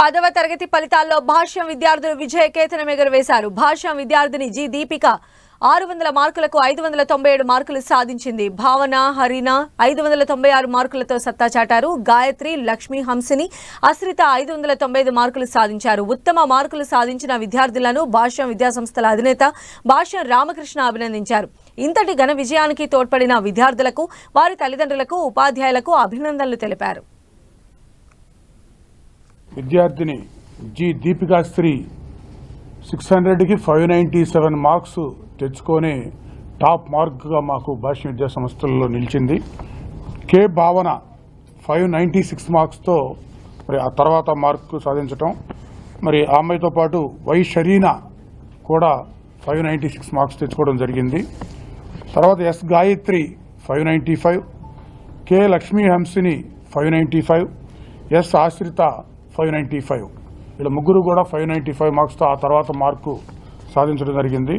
పదవ తరగతి ఫలితాల్లో భాష్యం విద్యార్థులు విజయకేతనం ఎగురవేశారు. భాష్యం విద్యార్థిని జి దీపిక ఆరు వందల మార్కులకు ఐదు వందల తొంభై ఏడు మార్కులు సాధించింది. భావన హరిణ ఐదు వందల తొంభై ఆరు మార్కులతో సత్తా చాటారు. గాయత్రి లక్ష్మి హంసిని అశ్రిత ఐదు వందల తొంభై ఐదు మార్కులు సాధించారు. ఉత్తమ మార్కులు సాధించిన విద్యార్థులను భాష్యం విద్యాసంస్థల అధినేత భాష్యం రామకృష్ణ అభినందించారు. ఇంతటి ఘన విజయానికి తోడ్పడిన విద్యార్థులకు వారి తల్లిదండ్రులకు ఉపాధ్యాయులకు అభినందనలు తెలిపారు. విద్యార్థిని జి దీపికాశ్రీ సిక్స్ హండ్రెడ్కి ఫైవ్ నైంటీ సెవెన్ మార్క్స్ తెచ్చుకొని టాప్ మార్క్గా మాకు భాష్య విద్యా సంస్థల్లో నిలిచింది. కే భావన ఫైవ్ నైంటీ సిక్స్ మార్క్స్తో మరి ఆ తర్వాత మార్కు సాధించటం. మరి ఆ అమ్మాయితో పాటు వై షరీనా కూడా ఫైవ్ నైంటీ సిక్స్ మార్క్స్ తెచ్చుకోవడం జరిగింది. తర్వాత S Gayatri five ninety five. K Lakshmi Hamsini five ninety five. S Asritha five ninety five. ఇలా ముగ్గురు కూడా ఫైవ్ నైంటీ ఫైవ్ మార్క్స్తో ఆ తర్వాత మార్కు సాధించడం జరిగింది.